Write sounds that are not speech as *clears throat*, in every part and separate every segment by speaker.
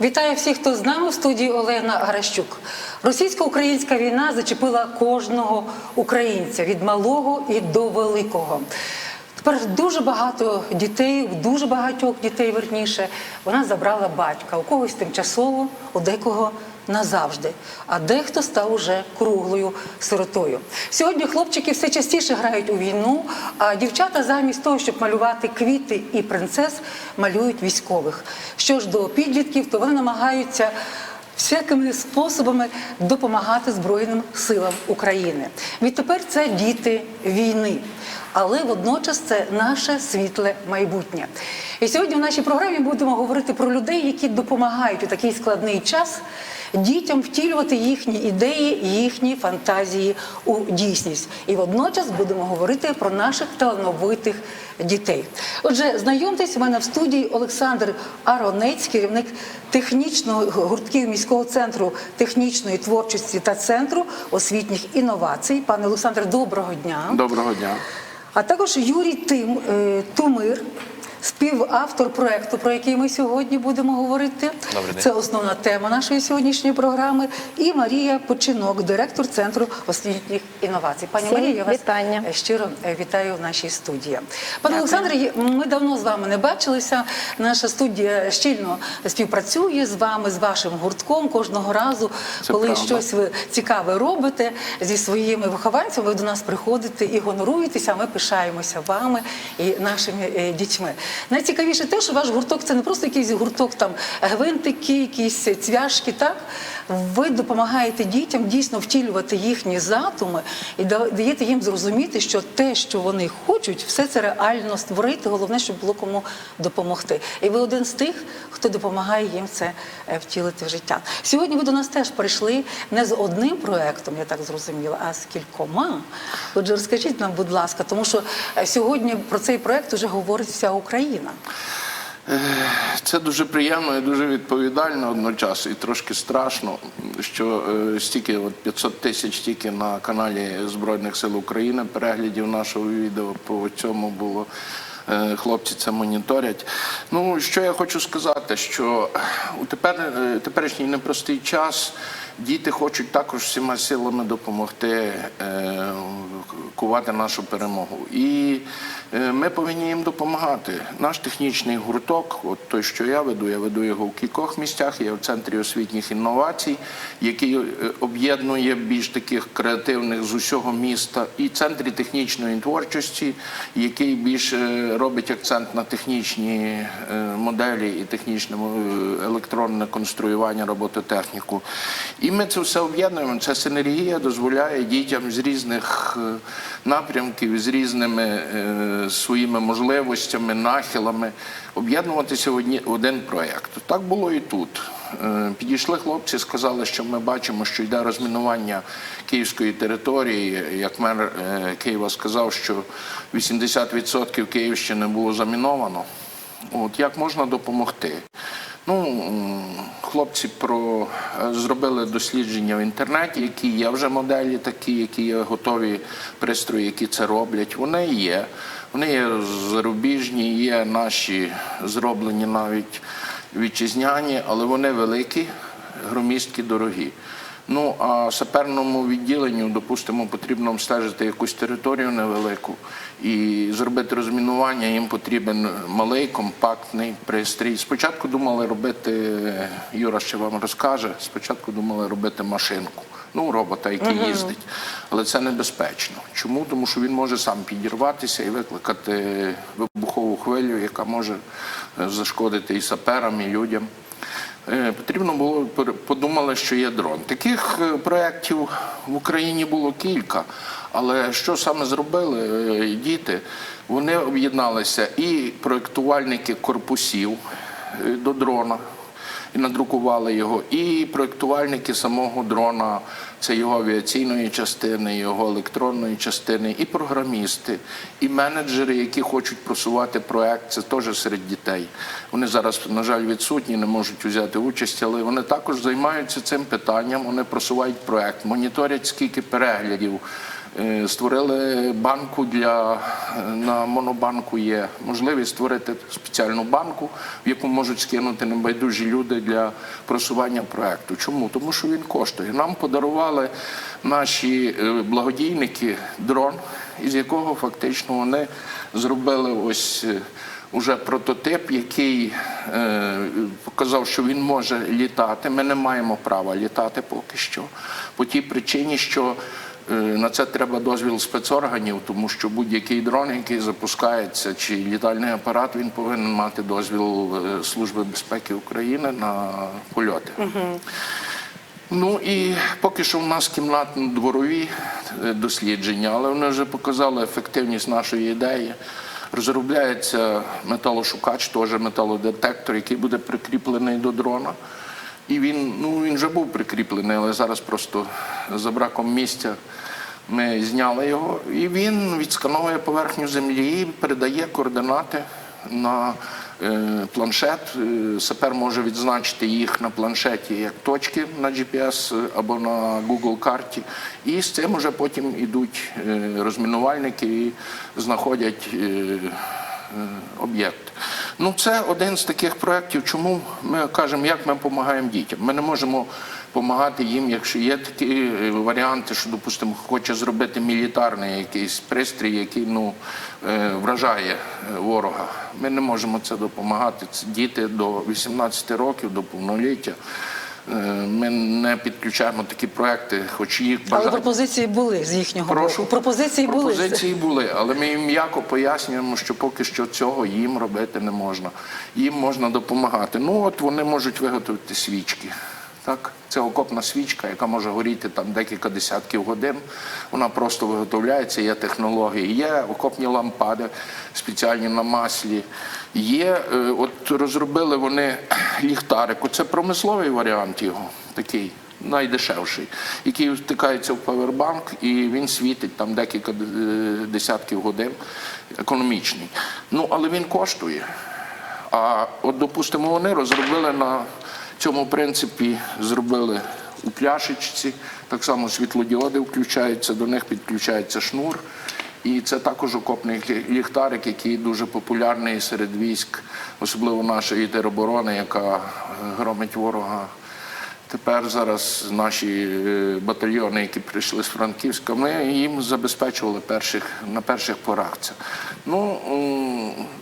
Speaker 1: Вітаю всіх, хто з нами в студії Олена Гращук. Російсько-українська війна зачепила кожного українця від малого і до великого. Тепер дуже багато дітей, дуже багатьох дітей верніше, вона забрала батька. У когось тимчасово, у декого назавжди. А дехто став уже круглою сиротою. Сьогодні хлопчики все частіше грають у війну, а дівчата замість того, щоб малювати квіти і принцес, малюють військових. Що ж до підлітків, то вони намагаються всякими способами допомагати Збройним силам України. Відтепер це діти війни. Але водночас це наше світле майбутнє. І сьогодні в нашій програмі будемо говорити про людей, які допомагають у такий складний час дітям втілювати їхні ідеї, їхні фантазії у дійсність. І водночас будемо говорити про наших талановитих дітей. Отже, знайомтесь, у мене в студії Олександр Аронець, керівник технічного гуртків міського центру технічної творчості та центру освітніх інновацій. Пане Олександр, доброго дня.
Speaker 2: Доброго дня.
Speaker 1: А також Юрій Тим, е, Тумир, співавтор проекту, про який ми сьогодні будемо говорити.
Speaker 3: Добрий день.
Speaker 1: Це основна тема нашої сьогоднішньої програми. І Марія Починок, директор центру освітніх інновацій. Пані
Speaker 4: Всім
Speaker 1: Марія, я вас
Speaker 4: вітання.
Speaker 1: щиро е, вітаю в нашій студії. Пане. Олександре, ми давно з вами не бачилися. Наша студія щільно співпрацює з вами, з вашим гуртком кожного разу,
Speaker 2: Це
Speaker 1: коли
Speaker 2: правда.
Speaker 1: щось ви цікаве робите зі своїми вихованцями, ви до нас приходите і гоноруєтеся. Ми пишаємося вами і нашими е, дітьми. Найцікавіше те, що ваш гурток це не просто якийсь гурток, там гвинтики, якісь цвяшки. Так ви допомагаєте дітям дійсно втілювати їхні задуми і даєте їм зрозуміти, що те, що вони хочуть, все це реально створити. Головне, щоб було кому допомогти. І ви один з тих, хто допомагає їм це е, втілити в життя. Сьогодні ви до нас теж прийшли не з одним проектом, я так зрозуміла, а з кількома. Отже, розкажіть нам, будь ласка, тому що е, сьогодні про цей проект вже говорить вся Україна.
Speaker 2: Це дуже приємно і дуже відповідально одночасно, і трошки страшно, що е, стільки от 500 тисяч тільки на каналі Збройних сил України переглядів нашого відео по цьому було. Е, Хлопці це моніторять. Ну що я хочу сказати, що у тепер е, теперішній непростий час діти хочуть також всіма силами допомогти е, кувати нашу перемогу. І е, ми повинні їм допомагати. Наш технічний гурток, от той, що я веду, я веду його в кількох місцях. Я в центрі освітніх інновацій, який е, об'єднує більш таких креативних з усього міста, і центрі технічної творчості, який більш робить акцент на технічні моделі і технічне електронне конструювання робототехніку. І ми це все об'єднуємо. Ця синергія дозволяє дітям з різних е, напрямків, з різними е, своїми можливостями, нахилами об'єднуватися в один проєкт. Так було і тут. Е, Підійшли хлопці, сказали, що ми бачимо, що йде розмінування київської території. Як мер Києва сказав, що 80% Київщини було заміновано. От як можна допомогти? Ну, хлопці про зробили дослідження в інтернеті, які є вже моделі, такі, які є готові пристрої, які це роблять. Вони є. Вони є зарубіжні, є наші зроблені навіть вітчизняні, але вони великі, громісткі, дорогі. Ну а саперному відділенню, допустимо, потрібно обстежити якусь територію невелику і зробити розмінування. Їм потрібен малий компактний пристрій. Спочатку думали робити, Юра ще вам розкаже. Спочатку думали робити машинку, ну робота, який їздить, але це небезпечно. Чому? Тому що він може сам підірватися і викликати вибухову хвилю, яка може е, зашкодити і саперам, і людям. Е, Потрібно було подумали, що є дрон. Таких е, проєктів в Україні було кілька. Але що саме зробили е, діти? Вони об'єдналися і проєктувальники корпусів до дрона і надрукували його, і проєктувальники самого дрона, це його авіаційної частини, його електронної частини, і програмісти, і менеджери, які хочуть просувати проект, це теж серед дітей. Вони зараз, на жаль, відсутні, не можуть взяти участь, але вони також займаються цим питанням. Вони просувають проект, моніторять, скільки переглядів Створили банку для е, на монобанку є можливість створити спеціальну банку, в яку можуть скинути небайдужі люди для просування проекту. Чому? Тому що він коштує. Нам подарували наші е, благодійники дрон, із якого фактично вони зробили ось. е, Уже прототип, який е, показав, що він може літати. Ми не маємо права літати поки що, по тій причині, що е, на це треба дозвіл спецорганів, тому що будь-який дрон, який запускається, чи літальний апарат, він повинен мати дозвіл е, Служби безпеки України на польоти. Ну і поки що в нас кімнатно-дворові е, дослідження, але вони вже показали ефективність нашої ідеї. Розробляється металошукач, теж металодетектор, який буде прикріплений до дрона. І він, ну, він вже був прикріплений, але зараз просто за браком місця ми зняли його. І він відскановує поверхню землі передає координати на е, планшет. Е, Сапер може відзначити їх на планшеті як точки на GPS або на Google карті. І з цим вже потім йдуть е, розмінувальники і знаходять. е, е, об'єкт. Ну, це один з таких проєктів, чому ми кажемо, як ми допомагаємо дітям. Ми не можемо допомагати їм, якщо є такі е, варіанти, що, допустимо, хоче зробити мілітарний якийсь пристрій, який ну, е, вражає е, ворога. Ми не можемо це допомагати. Це діти до 18 років, до повноліття. Ми не підключаємо такі проекти, хоч їх
Speaker 1: Але пропозиції були з їхнього
Speaker 2: Прошу.
Speaker 1: боку. Пропозиції були.
Speaker 2: Були, але ми їм м'яко пояснюємо, що поки що цього їм робити не можна. Їм можна допомагати. Ну от вони можуть виготовити свічки. Так, це окопна свічка, яка може горіти там декілька десятків годин. Вона просто виготовляється, є технології. Є окопні лампади спеціальні на маслі. Є, е, от розробили вони *clears throat* ліхтарик. Це промисловий варіант його такий найдешевший, який втикається в павербанк і він світить там декілька е, десятків годин, економічний. Ну, але він коштує. А от, допустимо, вони розробили на цьому принципі, зробили у пляшечці, так само світлодіоди включаються, до них підключається шнур. І це також окопний ліхтарик, який дуже популярний серед військ, особливо нашої тероборони, яка е, громить ворога. Тепер зараз наші е, батальйони, які прийшли з Франківська, ми їм забезпечували перших, на перших порах це. Ну,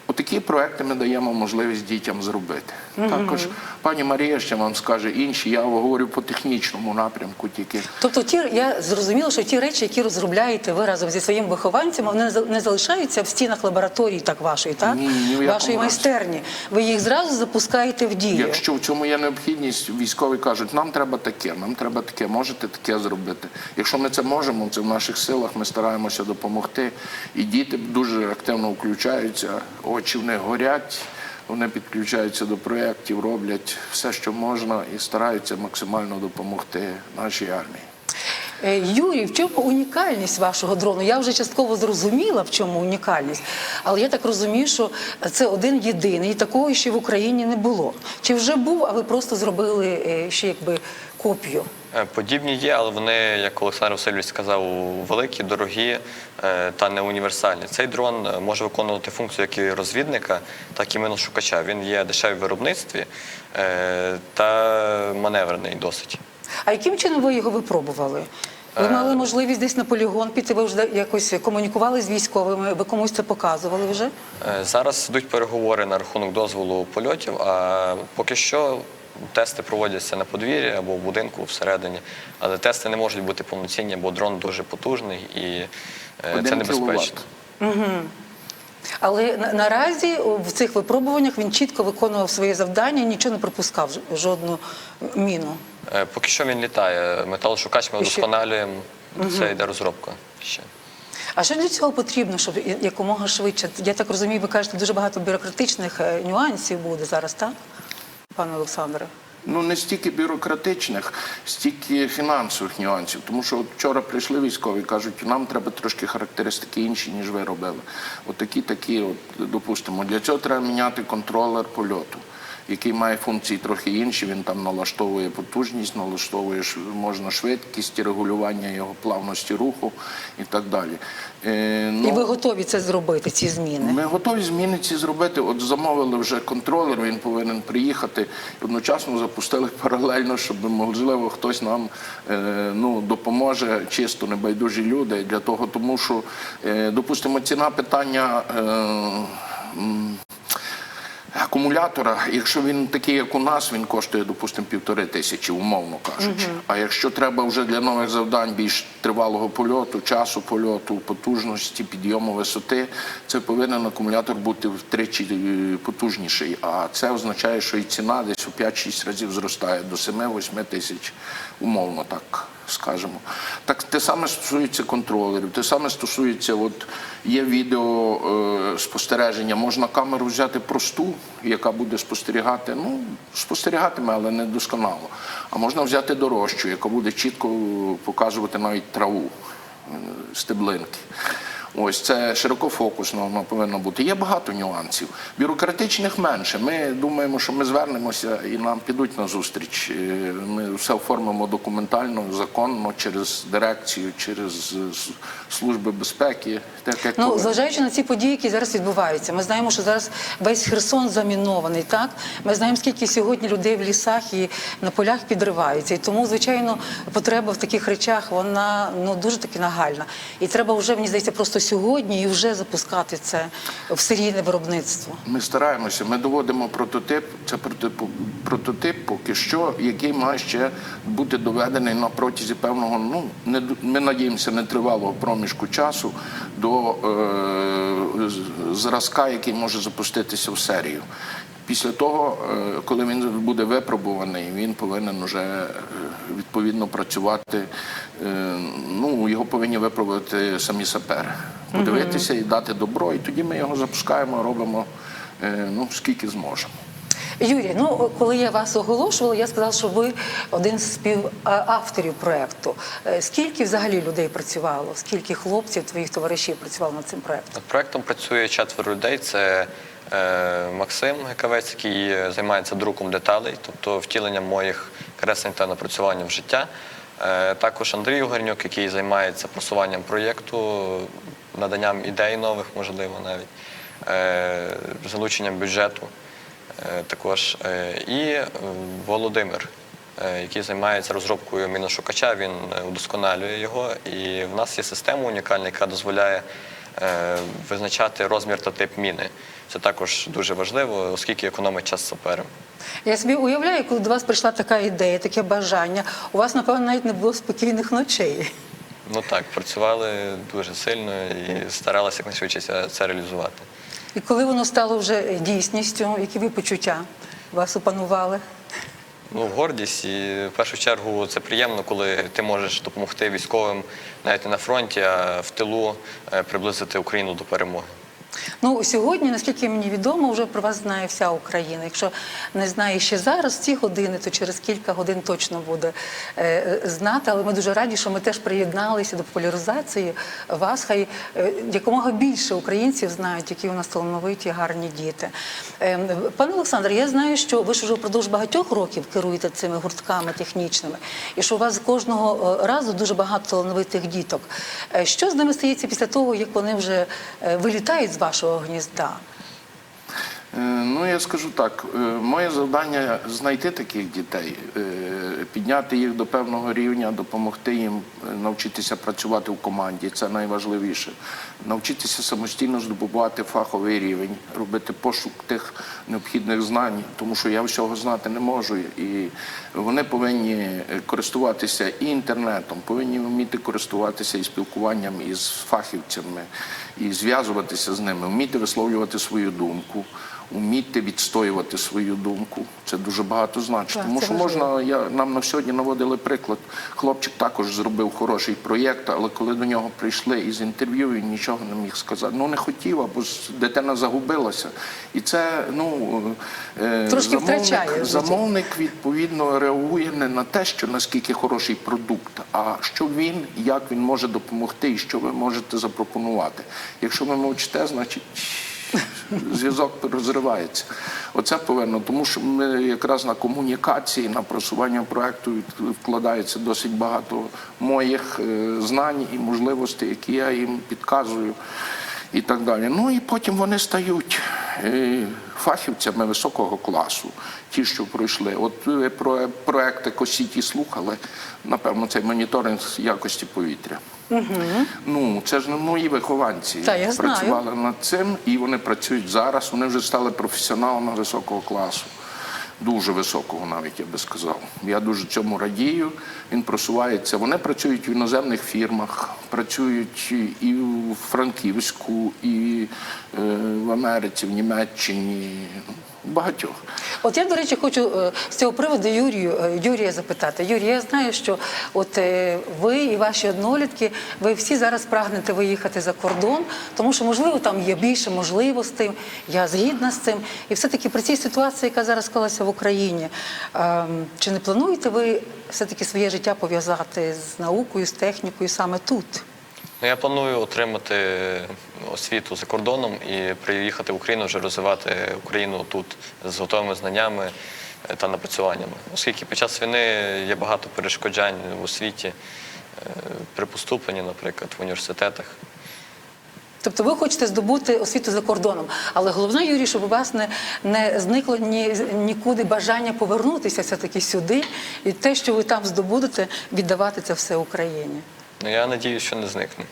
Speaker 2: отакі проекти ми даємо можливість дітям зробити. Також пані Марія ще вам скаже інші, я говорю по технічному напрямку тільки.
Speaker 1: Тобто, ті я зрозуміла, що ті речі, які розробляєте ви разом зі своїми вихованцями, вони не не залишаються в стінах лабораторії, так вашої, так
Speaker 2: Ні, ні
Speaker 1: вашої майстерні. Ви їх зразу запускаєте в дію.
Speaker 2: Якщо в цьому є необхідність, військові кажуть, нам треба таке, нам треба таке, можете таке зробити. Якщо ми це можемо, це в наших силах, ми стараємося допомогти. І діти дуже активно включаються, очі в них горять, вони підключаються до проєктів, роблять все, що можна, і стараються максимально допомогти нашій армії.
Speaker 1: Е, Юрій, в чому унікальність вашого дрону? Я вже частково зрозуміла, в чому унікальність, але я так розумію, що це один єдиний, такого ще в Україні не було. Чи вже був, а ви просто зробили е, ще якби копію?
Speaker 3: Е, Подібні є, але вони, як Олександр Васильович сказав, великі, дорогі е, та не універсальні. Цей дрон е, може виконувати функцію як і розвідника, так і миношукача. Він є дешевий в виробництві та маневрений досить.
Speaker 1: А яким чином ви його випробували? Ви мали можливість десь на полігон піти, ви вже якось комунікували з військовими, ви комусь це показували вже?
Speaker 3: Зараз йдуть переговори на рахунок дозволу польотів, а поки що тести проводяться на подвір'ї або в будинку всередині. Але тести не можуть бути повноцінні, бо дрон дуже потужний і е, це небезпечно.
Speaker 1: Але на, наразі в цих випробуваннях він чітко виконував своє завдання, нічого не пропускав жодну міну.
Speaker 3: Е, Поки що він літає. Металошукач ми вдосконалюємо. Це йде розробка ще.
Speaker 1: А що для цього потрібно, щоб якомога швидше? Я так розумію, ви кажете, дуже багато бюрократичних е, нюансів буде зараз, так, пане Олександре?
Speaker 2: Ну не стільки бюрократичних, стільки фінансових нюансів. Тому що от вчора прийшли військові, кажуть, нам треба трошки характеристики інші, ніж ви робили. От такі, такі, от, допустимо, для цього треба міняти контролер польоту. Який має функції трохи інші. Він там налаштовує потужність, налаштовує можна швидкість, регулювання його плавності руху і так далі. Е,
Speaker 1: І
Speaker 2: ну,
Speaker 1: ви готові це зробити, ці зміни?
Speaker 2: ми готові зміни ці зробити. От замовили вже контролер, він повинен приїхати. Одночасно запустили паралельно, щоб можливо хтось нам е, ну, допоможе, чисто небайдужі люди для того, тому що, е, допустимо, ціна питання. Е, Акумулятора, якщо він такий, як у нас, він коштує, допустимо, півтори тисячі, умовно кажучи. А якщо треба вже для нових завдань більш тривалого польоту, часу польоту, потужності, підйому висоти, це повинен акумулятор бути втричі е, потужніший. А це означає, що і ціна десь у 5-6 разів зростає до 7-8 тисяч, умовно так скажемо. Так те саме стосується контролерів, те саме стосується, от є відео е, спостереження. Можна камеру взяти просту, яка буде спостерігати. Ну, спостерігатиме, але не досконало. А можна взяти дорожчу, яка буде чітко показувати навіть траву, е, стеблинки. Ось це широкофокусно воно повинно бути. Є багато нюансів. Бюрократичних менше. Ми думаємо, що ми звернемося і нам підуть на зустріч. Е, Ми все оформимо документально, законно, через дирекцію, через е, служби безпеки. Так як
Speaker 1: Ну, зважаючи на ці події, які зараз відбуваються, ми знаємо, що зараз весь Херсон замінований. Так ми знаємо, скільки сьогодні людей в лісах і на полях підриваються. І тому, звичайно, потреба в таких речах вона ну дуже таки нагальна. І треба вже мені здається просто сьогодні і вже запускати це в серійне виробництво.
Speaker 2: Ми стараємося, ми доводимо прототип. Це прототип, поки що, який має ще бути доведений на протязі певного, ну не ми надіємося, нетривалого проміжку часу до е, зразка, який може запуститися в серію. Після того, е, коли він буде випробуваний, він повинен вже е, відповідно працювати. е, Ну, його повинні випробувати самі сапери, подивитися і дати добро. І тоді ми його запускаємо, робимо е, ну, скільки зможемо.
Speaker 1: Юрій, ну коли я вас оголошувала, я сказала, що ви один з співавторів проекту. Е, Скільки взагалі людей працювало? Скільки хлопців, твоїх товаришів працювало над цим проектом?
Speaker 3: Над проектом працює четверо людей. Це е, Максим Гекавець, який е, займається друком деталей, тобто втіленням моїх креслень та напрацюванням в життя. Е, також Андрій Угарнюк, який займається просуванням проєкту, наданням ідей нових, можливо, навіть е, залученням бюджету. Е, також і Володимир, який займається розробкою міношукача, він удосконалює його. І в нас є система унікальна, яка дозволяє визначати розмір та тип міни. Це також дуже важливо, оскільки економить час саперам.
Speaker 1: Я собі уявляю, коли до вас прийшла така ідея, таке бажання. У вас, напевно, навіть не було спокійних ночей.
Speaker 3: Ну так, працювали дуже сильно і старалися якнайшвидше це- це реалізувати.
Speaker 1: І коли воно стало вже дійсністю, які ви почуття вас опанували?
Speaker 3: Ну, гордість і в першу чергу це приємно, коли ти можеш допомогти військовим навіть не на фронті, а в тилу е, приблизити Україну до перемоги.
Speaker 1: Ну сьогодні, наскільки мені відомо, вже про вас знає вся Україна. Якщо не знає ще зараз ці години, то через кілька годин точно буде е, знати. Але ми дуже раді, що ми теж приєдналися до популяризації вас. Хай е, якомога більше українців знають, які у нас талановиті, гарні діти. Е, пане Олександр, я знаю, що ви ж вже впродовж багатьох років керуєте цими гуртками технічними, і що у вас кожного е, разу дуже багато талановитих діток. Е, Що з ними стається після того, як вони вже е, вилітають з вашого гнізда?
Speaker 2: Е, Ну, я скажу так, е, моє завдання знайти таких дітей, е, підняти їх до певного рівня, допомогти їм навчитися працювати в команді. Це найважливіше. Навчитися самостійно здобувати фаховий рівень, робити пошук тих необхідних знань, тому що я всього знати не можу. І вони повинні користуватися і інтернетом, повинні вміти користуватися і спілкуванням із фахівцями, і зв'язуватися з ними, вміти висловлювати свою думку вміти відстоювати свою думку. Це дуже багато значить.
Speaker 1: Так,
Speaker 2: Тому що
Speaker 1: важливо.
Speaker 2: можна, я нам на сьогодні наводили приклад. Хлопчик також зробив хороший проєкт, але коли до нього прийшли із інтерв'ю, він нічого не міг сказати. Ну не хотів, або дитина загубилася. І це ну е,
Speaker 1: Трошки втрачає
Speaker 2: замовник відповідно реагує не на те, що наскільки хороший продукт, а що він, як він може допомогти і що ви можете запропонувати. Якщо ви мовчите, значить зв'язок розривається. Оце повинно, тому що ми якраз на комунікації, на просування проекту вкладається досить багато моїх е, знань і можливостей, які я їм підказую і так далі. Ну і потім вони стають фахівцями високого класу, ті, що пройшли. От про проекти Косіті слухали, напевно, цей моніторинг якості повітря. Ну, це ж не мої вихованці.
Speaker 1: Та, я знаю.
Speaker 2: Працювали над цим, і вони працюють зараз. Вони вже стали професіоналами високого класу. Дуже високого, навіть я би сказав. Я дуже цьому радію. Він просувається. Вони працюють в іноземних фірмах, працюють і в Франківську, і е, в Америці, в Німеччині, багатьох.
Speaker 1: От я, до речі, хочу е, з цього приводу Юрію, е, Юрія запитати. Юрій, я знаю, що от е, ви і ваші однолітки, ви всі зараз прагнете виїхати за кордон, тому що, можливо, там є більше можливостей, я згідна з цим. І все-таки при цій ситуації, яка зараз склалася в Україні, ем, чи не плануєте ви все-таки своє життя пов'язати з наукою, з технікою саме тут?
Speaker 3: Ну, я планую отримати освіту за кордоном і приїхати в Україну вже розвивати Україну тут з готовими знаннями е, та напрацюваннями. Оскільки під час війни є багато перешкоджань в освіті е, при поступленні, наприклад, в університетах.
Speaker 1: Тобто ви хочете здобути освіту за кордоном, але головне, Юрій, щоб у вас не, не зникло ні, нікуди бажання повернутися все-таки сюди, і те, що ви там здобудете, віддавати це все Україні.
Speaker 3: Ну я надію, що не зникне.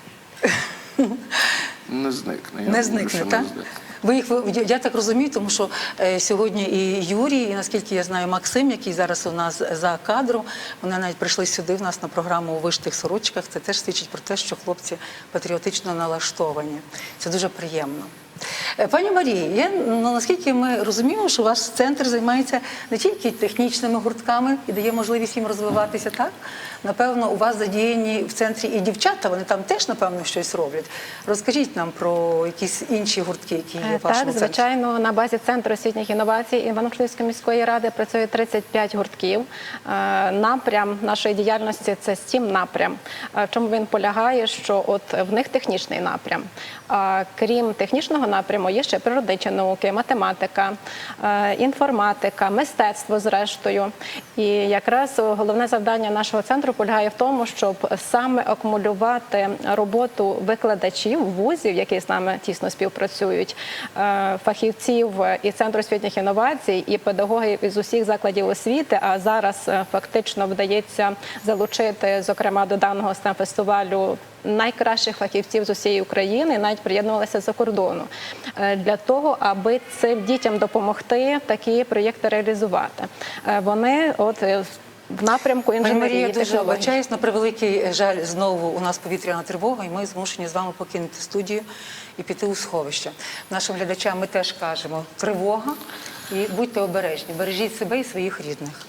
Speaker 2: Не зникне. Я
Speaker 1: не
Speaker 2: думаю,
Speaker 1: зникне,
Speaker 2: що
Speaker 1: так?
Speaker 2: Не зникне.
Speaker 1: Ви їх ви- я- я так розумію, тому що е, сьогодні і Юрій, і наскільки я знаю, Максим, який зараз у нас за кадром, вони навіть прийшли сюди в нас на програму у виштих сорочках. Це теж свідчить про те, що хлопці патріотично налаштовані. Це дуже приємно. Е, Пані Марії, я, ну, наскільки ми розуміємо, що ваш центр займається не тільки технічними гуртками і дає можливість їм розвиватися, так? Напевно, у вас задіяні в центрі і дівчата, вони там теж, напевно, щось роблять. Розкажіть нам про якісь інші гуртки, які є
Speaker 4: Е,
Speaker 1: в вашому
Speaker 4: Так,
Speaker 1: центрі.
Speaker 4: на базі центру освітніх інновацій Івано-Франківської міської ради працює 35 гуртків. Е, Напрям нашої діяльності це STEAM напрям. В чому він полягає? Що от в них технічний напрям. Крім технічного напряму, є ще природничі науки, математика, е, інформатика, мистецтво, зрештою. І якраз головне завдання нашого центру полягає в тому, щоб саме акумулювати роботу викладачів вузів, які з нами тісно співпрацюють, е, фахівців і центру освітніх інновацій, і педагогів із усіх закладів освіти. А зараз е, фактично вдається залучити, зокрема, до даного stem фестивалю найкращих фахівців з усієї України, навіть приєднувалися за кордону Е, для того, аби цим дітям допомогти такі проєкти реалізувати. Е, Вони от е, в напрямку
Speaker 1: Марія,
Speaker 4: інженерії
Speaker 1: я дуже вибачаюсь, на превеликий жаль, знову у нас повітряна тривога, і ми змушені з вами покинути студію і піти у сховище. Нашим глядачам ми теж кажемо тривога і будьте обережні, бережіть себе і своїх рідних.